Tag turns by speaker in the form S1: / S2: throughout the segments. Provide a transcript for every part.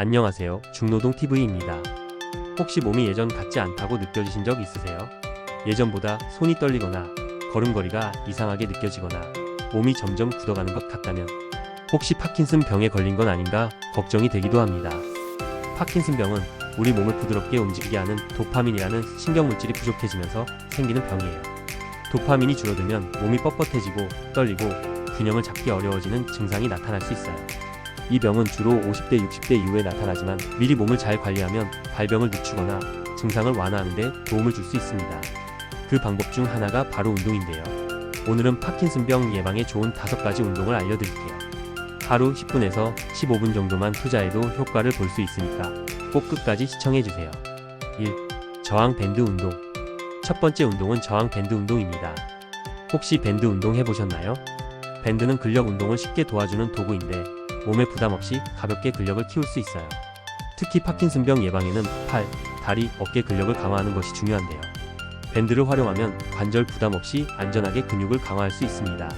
S1: 안녕하세요. 중노동 TV입니다. 혹시 몸이 예전 같지 않다고 느껴지신 적 있으세요? 예전보다 손이 떨리거나 걸음걸이가 이상하게 느껴지거나 몸이 점점 굳어가는 것 같다면 혹시 파킨슨 병에 걸린 건 아닌가 걱정이 되기도 합니다. 파킨슨 병은 우리 몸을 부드럽게 움직이게 하는 도파민이라는 신경물질이 부족해지면서 생기는 병이에요. 도파민이 줄어들면 몸이 뻣뻣해지고 떨리고 균형을 잡기 어려워지는 증상이 나타날 수 있어요. 이 병은 주로 50대, 60대 이후에 나타나지만 미리 몸을 잘 관리하면 발병을 늦추거나 증상을 완화하는 데 도움을 줄 수 있습니다. 그 방법 중 하나가 바로 운동인데요. 오늘은 파킨슨병 예방에 좋은 다섯 가지 운동을 알려드릴게요. 하루 10분에서 15분 정도만 투자해도 효과를 볼 수 있으니까 꼭 끝까지 시청해주세요. 1. 저항 밴드 운동. 첫 번째 운동은 저항 밴드 운동입니다. 혹시 밴드 운동 해보셨나요? 밴드는 근력 운동을 쉽게 도와주는 도구인데 몸에 부담 없이 가볍게 근력을 키울 수 있어요. 특히 파킨슨병 예방에는 팔, 다리, 어깨 근력을 강화하는 것이 중요한데요. 밴드를 활용하면 관절 부담 없이 안전하게 근육을 강화할 수 있습니다.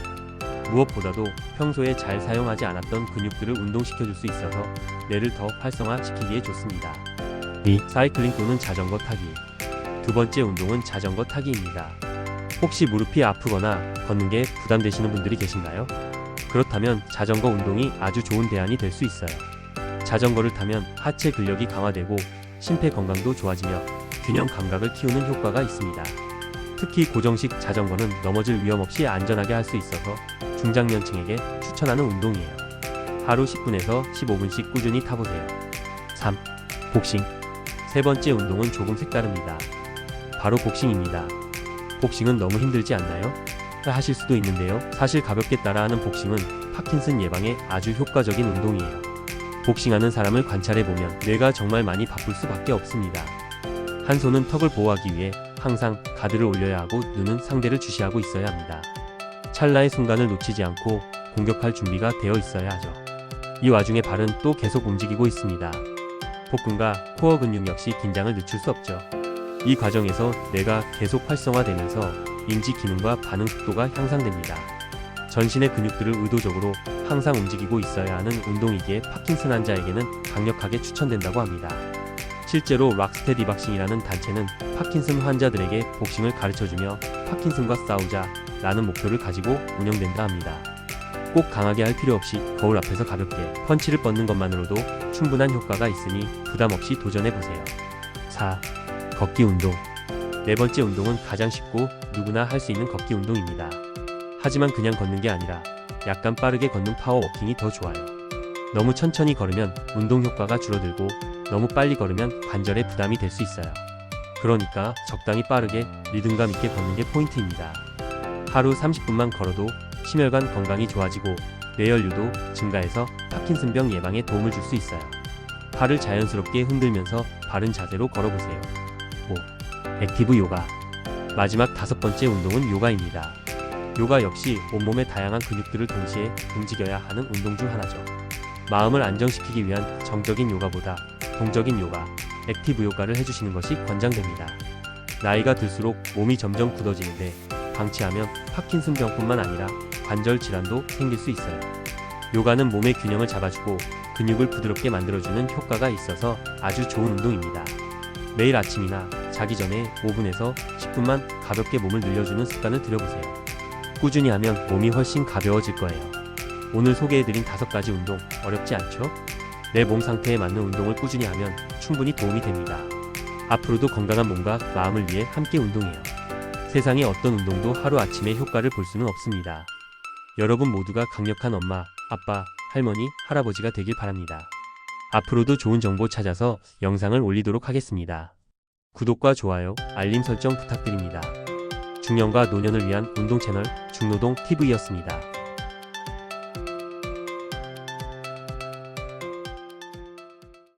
S1: 무엇보다도 평소에 잘 사용하지 않았던 근육들을 운동시켜줄 수 있어서 뇌를 더 활성화시키기에 좋습니다. 2. 사이클링 또는 자전거 타기. 두 번째 운동은 자전거 타기입니다. 혹시 무릎이 아프거나 걷는 게 부담되시는 분들이 계신가요? 그렇다면 자전거 운동이 아주 좋은 대안이 될 수 있어요. 자전거를 타면 하체 근력이 강화되고 심폐 건강도 좋아지며 균형 감각을 키우는 효과가 있습니다. 특히 고정식 자전거는 넘어질 위험 없이 안전하게 할 수 있어서 중장년층에게 추천하는 운동이에요. 하루 10분에서 15분씩 꾸준히 타보세요. 3. 복싱. 세 번째 운동은 조금 색다릅니다. 바로 복싱입니다. 복싱은 너무 힘들지 않나요? 하실 수도 있는데요. 사실 가볍게 따라하는 복싱은 파킨슨 예방에 아주 효과적인 운동이에요. 복싱하는 사람을 관찰해 보면 뇌가 정말 많이 바쁠 수밖에 없습니다. 한 손은 턱을 보호하기 위해 항상 가드를 올려야 하고 눈은 상대를 주시하고 있어야 합니다. 찰나의 순간을 놓치지 않고 공격할 준비가 되어 있어야 하죠. 이 와중에 발은 또 계속 움직이고 있습니다. 복근과 코어 근육 역시 긴장을 늦출 수 없죠. 이 과정에서 뇌가 계속 활성화되면서 인지 기능과 반응 속도가 향상됩니다. 전신의 근육들을 의도적으로 항상 움직이고 있어야 하는 운동이기에 파킨슨 환자에게는 강력하게 추천된다고 합니다. 실제로 락스테디 박싱이라는 단체는 파킨슨 환자들에게 복싱을 가르쳐주며 파킨슨과 싸우자 라는 목표를 가지고 운영된다 합니다. 꼭 강하게 할 필요 없이 거울 앞에서 가볍게 펀치를 뻗는 것만으로도 충분한 효과가 있으니 부담 없이 도전해 보세요. 4. 걷기 운동. 네 번째 운동은 가장 쉽고 누구나 할 수 있는 걷기 운동입니다. 하지만 그냥 걷는 게 아니라 약간 빠르게 걷는 파워워킹이 더 좋아요. 너무 천천히 걸으면 운동 효과가 줄어들고 너무 빨리 걸으면 관절에 부담이 될 수 있어요. 그러니까 적당히 빠르게 리듬감 있게 걷는 게 포인트입니다. 하루 30분만 걸어도 심혈관 건강이 좋아지고 뇌혈류도 증가해서 파킨슨병 예방에 도움을 줄 수 있어요. 팔을 자연스럽게 흔들면서 바른 자세로 걸어보세요. 5. 액티브 요가. 마지막 다섯 번째 운동은 요가입니다. 요가 역시 온몸의 다양한 근육들을 동시에 움직여야 하는 운동 중 하나죠. 마음을 안정시키기 위한 정적인 요가보다 동적인 요가, 액티브 요가를 해주시는 것이 권장됩니다. 나이가 들수록 몸이 점점 굳어지는데 방치하면 파킨슨병뿐만 아니라 관절 질환도 생길 수 있어요. 요가는 몸의 균형을 잡아주고 근육을 부드럽게 만들어주는 효과가 있어서 아주 좋은 운동입니다. 매일 아침이나 자기 전에 5분에서 10분만 가볍게 몸을 늘려주는 습관을 들여보세요. 꾸준히 하면 몸이 훨씬 가벼워질 거예요. 오늘 소개해드린 다섯 가지 운동 어렵지 않죠? 내 몸 상태에 맞는 운동을 꾸준히 하면 충분히 도움이 됩니다. 앞으로도 건강한 몸과 마음을 위해 함께 운동해요. 세상의 어떤 운동도 하루아침에 효과를 볼 수는 없습니다. 여러분 모두가 강력한 엄마, 아빠, 할머니, 할아버지가 되길 바랍니다. 앞으로도 좋은 정보 찾아서 영상을 올리도록 하겠습니다. 구독과 좋아요, 알림 설정 부탁드립니다. 중년과 노년을 위한 운동 채널 중노동 TV였습니다.